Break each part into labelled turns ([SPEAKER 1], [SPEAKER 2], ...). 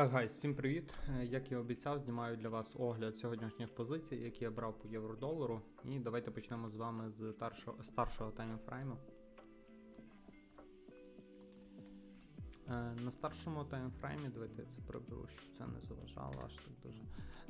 [SPEAKER 1] Так, гайс, всім привіт. Е, Як і обіцяв, знімаю для вас огляд сьогоднішніх позицій, які я брав по євро-долару. І давайте почнемо з вами з старшого, старшого таймфрейму. Е, На старшому таймфреймі, давайте я це приберу, щоб це не заважало аж так дуже.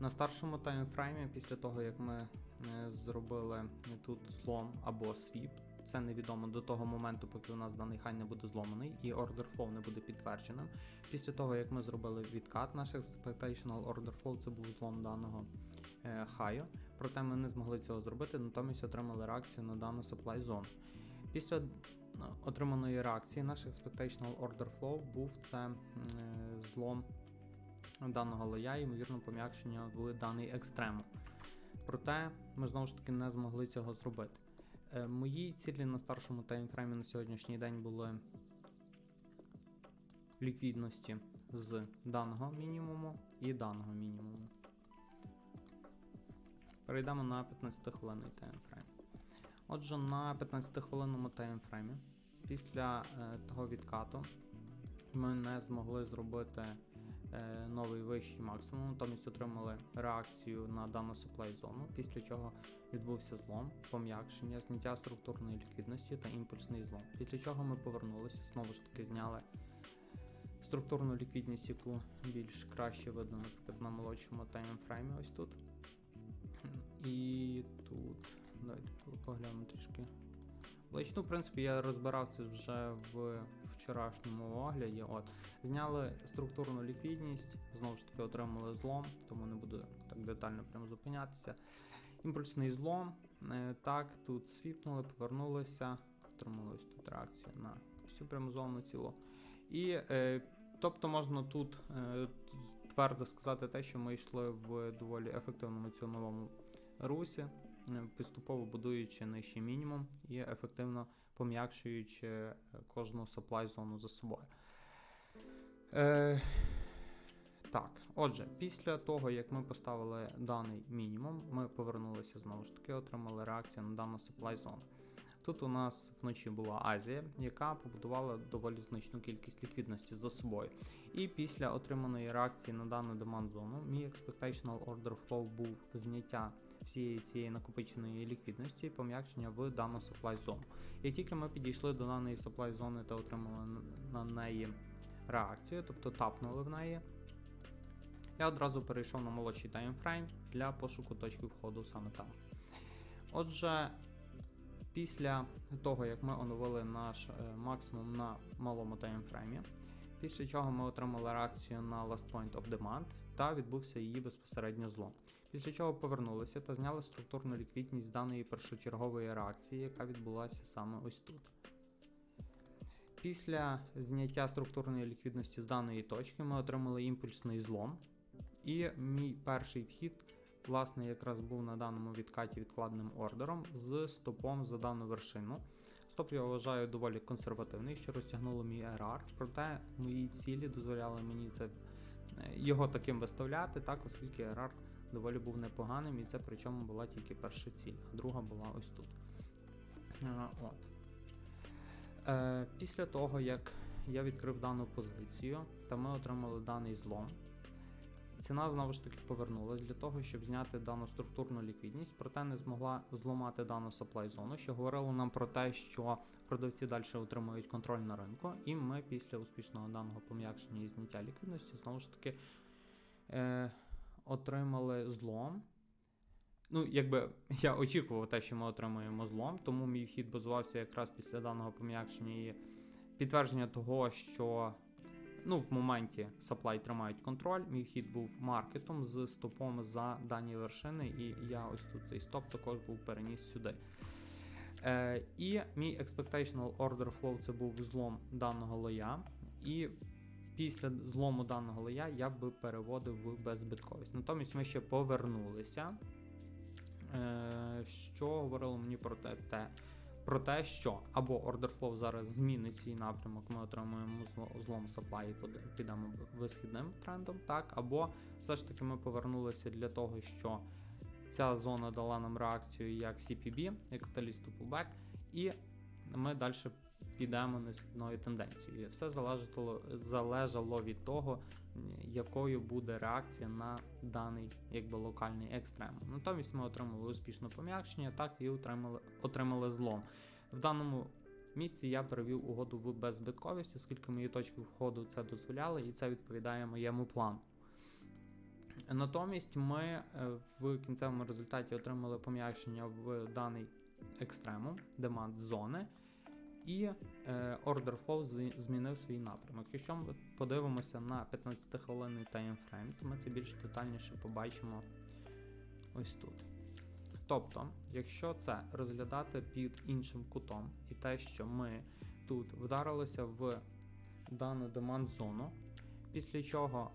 [SPEAKER 1] На старшому таймфреймі, після того як ми е, зробили тут злом або свіп, це невідомо до того моменту, поки у нас даний хай не буде зломаний і order flow не буде підтвердженим. Після того, як ми зробили відкат, наш expectational order flow, це був злом даного е, хаю. Проте ми не змогли цього зробити, натомість отримали реакцію на дану supply zone. Після е, отриманої реакції наш expectational order flow був це е, злом даного лоя, ймовірно, пом'якшення в даний екстремум. Проте ми знову ж таки не змогли цього зробити. Е, Мої цілі на старшому таймфреймі на сьогоднішній день були ліквідності з даного мінімуму і даного мінімуму. Перейдемо на 15 хвилинний таймфрейм. Отже, на 15 хвилинному таймфреймі після е, того відкату ми не змогли зробити новий вищий максимум, натомість отримали реакцію на дану supply зону, після чого відбувся злом, пом'якшення, зняття структурної ліквідності та імпульсний злом. Після чого ми повернулися, знову ж таки зняли структурну ліквідність, яку більш краще видно, наприклад, на молодшому таймфреймі ось тут. І тут. Давайте поглянемо трішки. Лично, в принципі, я розбирав це вже в вчорашньому огляді. От. Зняли структурну ліквідність, знову ж таки отримали злом, тому не буду так детально прямо зупинятися. Імпульсний злом. Е, Так, тут свіпнули, повернулися, отримали ось тут реакцію на всю пряму зону цілу. І е, тобто можна тут е, твердо сказати те, що ми йшли в доволі ефективному ціновому русі, поступово будуючи нижчий мінімум і ефективно пом'якшуючи е, кожну supply зону за собою. Е, так, отже, після того, як ми поставили даний мінімум, ми повернулися знову ж таки, отримали реакцію на дану supply зону. Тут у нас вночі була Азія, яка побудувала доволі значну кількість ліквідності за собою. І після отриманої реакції на дану деманд зону, мій expectational order flow був зняття всієї цієї накопиченої ліквідності пом'якшення в дану supply зону. Як тільки ми підійшли до даної supply зони та отримали на неї реакцію, тобто тапнули в неї, я одразу перейшов на молодший таймфрейм для пошуку точки входу саме там. Отже, після того, як ми оновили наш е, максимум на малому таймфреймі, після чого ми отримали реакцію на Last Point of Demand та відбувся її безпосередньо злом. Після чого повернулися та зняли структурну ліквідність даної першочергової реакції, яка відбулася саме ось тут. Після зняття структурної ліквідності з даної точки ми отримали імпульсний злом. І мій перший вхід, власне, якраз був на даному відкаті відкладним ордером з стопом за дану вершину. Стоп я вважаю доволі консервативний, що розтягнуло мій RR, проте мої цілі дозволяли мені це його таким виставляти, так, оскільки RR доволі був непоганим, і це причому була тільки перша ціль, а друга була ось тут. От. Е, Після того, як я відкрив дану позицію, та ми отримали даний злом. Ціна знову ж таки повернулась для того, щоб зняти дану структурну ліквідність, проте не змогла зламати дану supply зону, що говорило нам про те, що продавці далі отримують контроль на ринку, і ми після успішного даного пом'якшення і зняття ліквідності знову ж таки е, отримали злом. Ну, якби я очікував те, що ми отримуємо злом, тому мій вхід базувався якраз після даного пом'якшення і підтвердження того, що ну, в моменті supply тримають контроль. Мій вхід був маркетом з стопом за дані вершини, і я ось тут цей стоп також був переніс сюди. Е, І мій expectational order flow це був злом даного лоя. І після злому даного лоя я би переводив в беззбитковість. Натомість ми ще повернулися. Е, Що говорило мені про те, про те, що або order flow зараз змінить свій напрямок, ми отримуємо злом supply і підемо висхідним трендом, так, або все ж таки ми повернулися для того, що ця зона дала нам реакцію як CPB, як to Pullback, і ми далі підемо несхідною тенденцією. Все залежало, залежало від того, якою буде реакція на даний якби локальний екстремум. Натомість ми отримали успішне пом'якшення, так і отримали, отримали злом. В даному місці я перевів угоду в беззбитковість, оскільки мої точки входу це дозволяли, і це відповідає моєму плану. Натомість ми е, в кінцевому результаті отримали пом'якшення в даний екстремум, демант зони, і е, order flow змінив свій напрямок. Якщо ми подивимося на 15 хвилинний таймфрейм, то ми це більш детальніше побачимо ось тут. Тобто, якщо це розглядати під іншим кутом, і те, що ми тут вдарилися в дану демант зону, після чого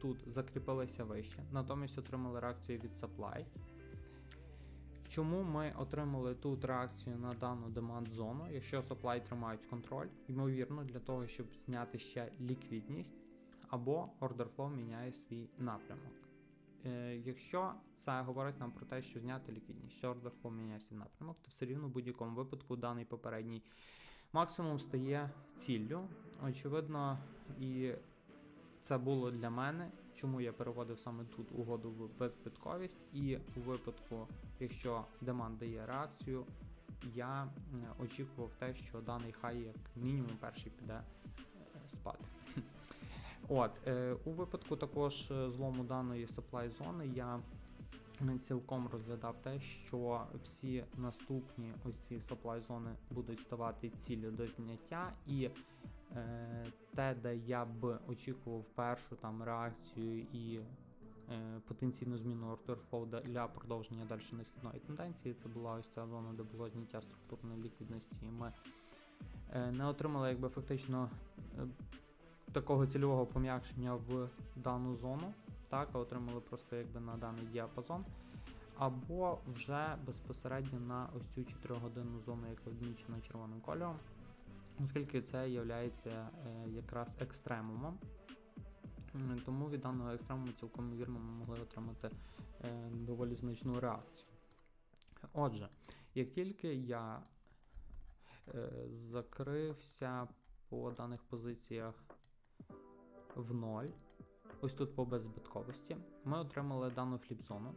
[SPEAKER 1] тут закріпилися вище, натомість отримали реакцію від supply. Чому ми отримали тут реакцію на дану демант зону, якщо supply тримають контроль, ймовірно, для того, щоб зняти ще ліквідність, або order flow міняє свій напрямок. Е, якщо це говорить нам про те, що зняти ліквідність, що order flow міняє свій напрямок, то все рівно в будь-якому випадку даний попередній максимум стає ціллю. Очевидно, і це було для мене, чому я переводив саме тут угоду в беззбитковість, і у випадку, якщо деманд дає реакцію, я очікував те, що даний хай як мінімум перший піде е, спати. От, е, у випадку також е, злому даної supply зони я цілком розглядав те, що всі наступні ось ці supply зони будуть ставати ціллю до зняття, і те, де я б очікував першу там реакцію і е, потенційну зміну flow для продовження далі несхідної тенденції, це була ось ця зона, де було зняття структурної ліквідності, і ми е, не отримали якби фактично е, такого цільового пом'якшення в дану зону, так, а отримали просто якби на даний діапазон. Або вже безпосередньо на ось цю 4-годинну зону, яка відмічена червоним кольором, оскільки це є якраз екстремумом. Тому від даного екстремуму цілком ймовірно ми могли отримати е, доволі значну реакцію. Отже, як тільки я е, закрився по даних позиціях в ноль, ось тут по беззбитковості, ми отримали дану фліп-зону.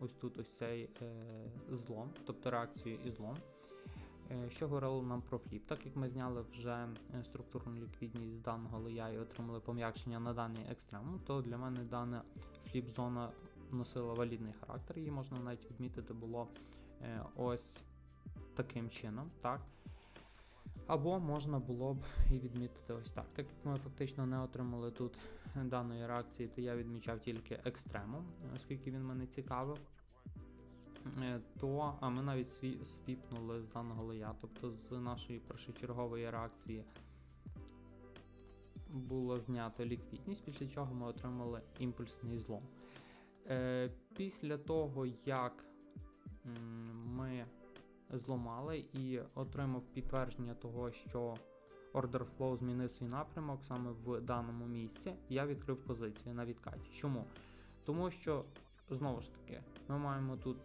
[SPEAKER 1] Ось тут ось цей е, злом, тобто реакцію і злом. Е, Що говорило нам про фліп? Так як ми зняли вже е, структурну ліквідність даного лея і отримали пом'якшення на даний екстремум, то для мене дана фліп-зона носила валідний характер, її можна навіть відмітити було е, ось таким чином. так. Або можна було б і відмітити ось так. Так як ми фактично не отримали тут даної реакції, то я відмічав тільки екстремум, оскільки він мене цікавив. Е, То, а ми навіть сві, свіпнули з даного лея, тобто з нашої першочергової реакції було знято ліквідність, після чого ми отримали імпульсний злом. Е, після того, як ми зламали і отримав підтвердження того, що order flow змінив свій напрямок саме в даному місці, я відкрив позицію на відкаті. Чому? Тому що, знову ж таки, ми маємо тут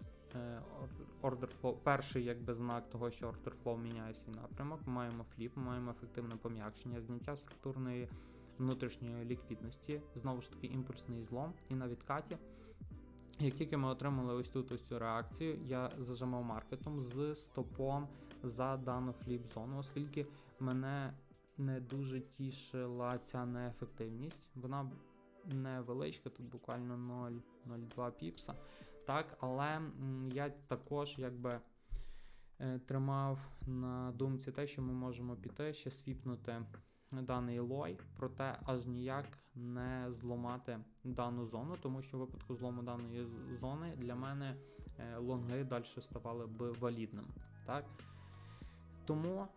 [SPEAKER 1] order flow, перший якби знак того, що order flow міняє свій напрямок. Ми маємо фліп, ми маємо ефективне пом'якшення, зняття структурної внутрішньої ліквідності, знову ж таки імпульсний злом, і на відкаті. Як тільки ми отримали ось тут ось цю реакцію, я зажимав маркетом з стопом за дану фліп-зону, оскільки мене не дуже тішила ця неефективність. Вона невеличка, тут буквально 0,02 піпса. Так, але я також якби е, тримав на думці те, що ми можемо піти ще свіпнути даний лой, проте аж ніяк не зламати дану зону, тому що в випадку злому даної зони для мене е, лонги далі ставали б валідним. Так? Тому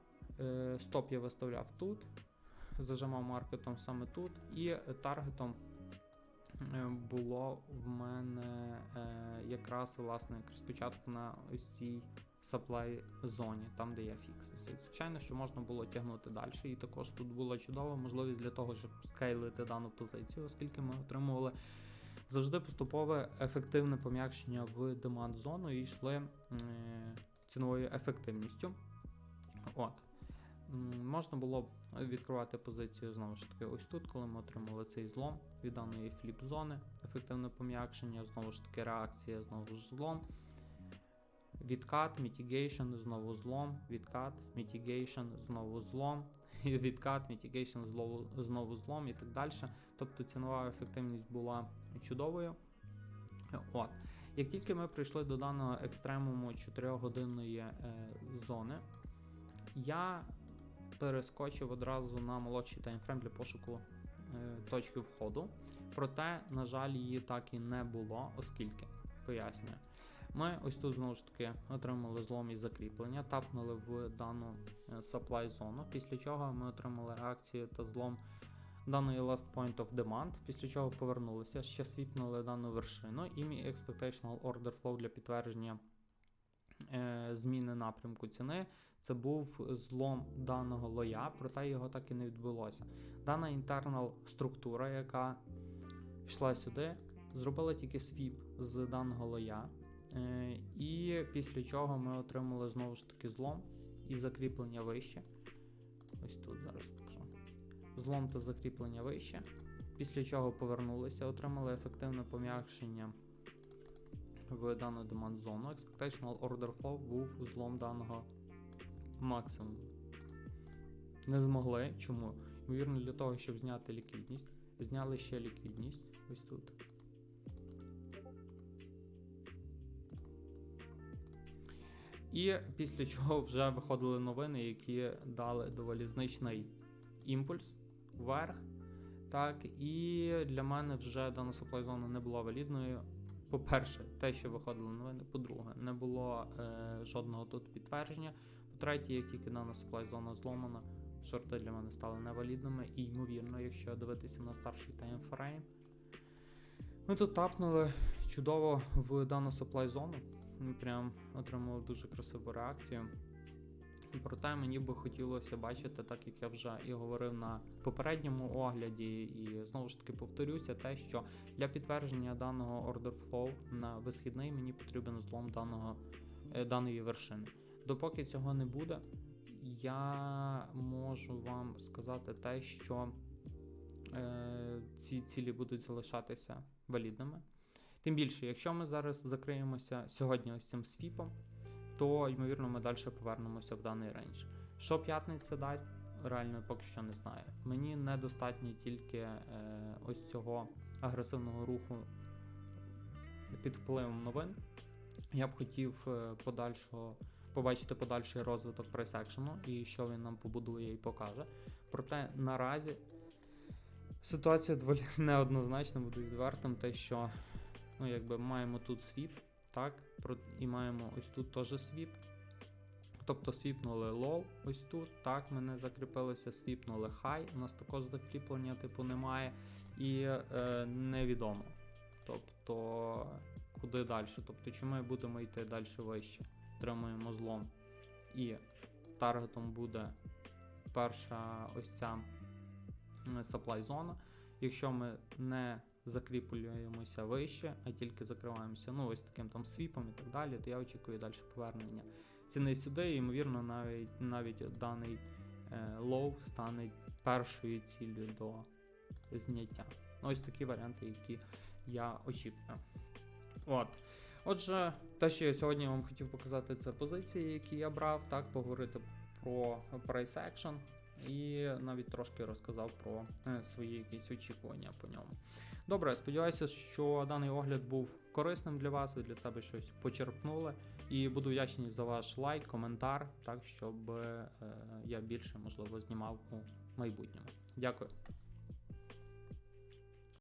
[SPEAKER 1] е, стоп я виставляв тут, зажимав маркетом саме тут, і таргетом було в мене е, якраз власне спочатку на цій supply зоні, там де я фіксився. І звичайно, що можна було тягнути далі. І також тут була чудова можливість для того, щоб скейлити дану позицію, оскільки ми отримували завжди поступове ефективне пом'якшення в демант зону і йшли е, ціновою ефективністю. От. Можна було б відкривати позицію знову ж таки ось тут, коли ми отримали цей злом від даної фліп-зони, ефективне пом'якшення, знову ж таки реакція, знову ж злом. Відкат, mitigation, знову злом, відкат, mitigation, знову злом, відкат, знову, знову злом і так далі. Тобто цінова ефективність була чудовою. От. Як тільки ми прийшли до даного екстремуму 4-годинної е, зони, я перескочив одразу на молодший таймфрейм для пошуку е, точки входу. Проте, на жаль, її так і не було, оскільки пояснюю. Ми ось тут знову ж таки отримали злом і закріплення, тапнули в дану е, supply зону, після чого ми отримали реакцію та злом даної last point of demand, після чого повернулися, ще свіпнули дану вершину, і мій expectational order flow для підтвердження зміни напрямку ціни. Це був злом даного лоя, проте його так і не відбулося. Дана internal структура, яка йшла сюди, зробила тільки свіп з даного лоя. Е, і після чого ми отримали знову ж таки злом і закріплення вище. Ось тут зараз покажу. Злом та закріплення вище. Після чого повернулися, отримали ефективне пом'якшення в дану деманд зону. Expectational order flow був злом даного максимуму. Не змогли. Чому? Ймовірно, для того, щоб зняти ліквідність. Зняли ще ліквідність. Ось тут. І після чого вже виходили новини, які дали доволі значний імпульс вверх. Так, і для мене вже дана supply зона не була валідною. По-перше, те, що виходили новини, по-друге, не було е, жодного тут підтвердження. По-третє, як тільки дана supply зона зломана, шорти для мене стали невалідними. І ймовірно, якщо дивитися на старший таймфрейм, ми тут тапнули чудово в дану supply зону. Прям отримали дуже красиву реакцію. Проте мені би хотілося бачити, так як я вже і говорив на попередньому огляді, і знову ж таки повторюся, те, що для підтвердження даного order flow на висхідний мені потрібен злом даного, е, даної вершини. Допоки цього не буде, я можу вам сказати те, що е, ці цілі будуть залишатися валідними. Тим більше, якщо ми зараз закриємося сьогодні ось цим свіпом, то ймовірно ми далі повернемося в даний рейндж. Що п'ятниця дасть, реально поки що не знаю. Мені недостатньо тільки е, ось цього агресивного руху під впливом новин. Я б хотів е, подальшого побачити подальший розвиток прайс-екшену і що він нам побудує і покаже. Проте наразі ситуація доволі неоднозначна, буду відвертим, те, що ну, якби маємо тут свіп, так, і маємо ось тут теж свіп. Тобто свіпнули low ось тут, так, мене закріпилося, свіпнули high, у нас також закріплення типу немає. І е, невідомо. Тобто, куди далі? Тобто, чи ми будемо йти далі вище? Отримуємо злом. І таргетом буде перша ось ця supply зона. Якщо ми не закріплюємося вище, а тільки закриваємося ну, ось таким там свіпом і так далі, то я очікую далі повернення ціни сюди, і ймовірно, навіть навіть даний е, лоу стане першою ціллю до зняття. Ось такі варіанти, які я очікую. От. Отже, те, що я сьогодні вам хотів показати, це позиції, які я брав, так, поговорити про price action і навіть трошки розказав про е, свої якісь очікування по ньому. Добре, сподіваюся, що даний огляд був корисним для вас, ви для себе щось почерпнули. І буду вдячний за ваш лайк, коментар, так щоб е, я більше можливо знімав у майбутньому. Дякую.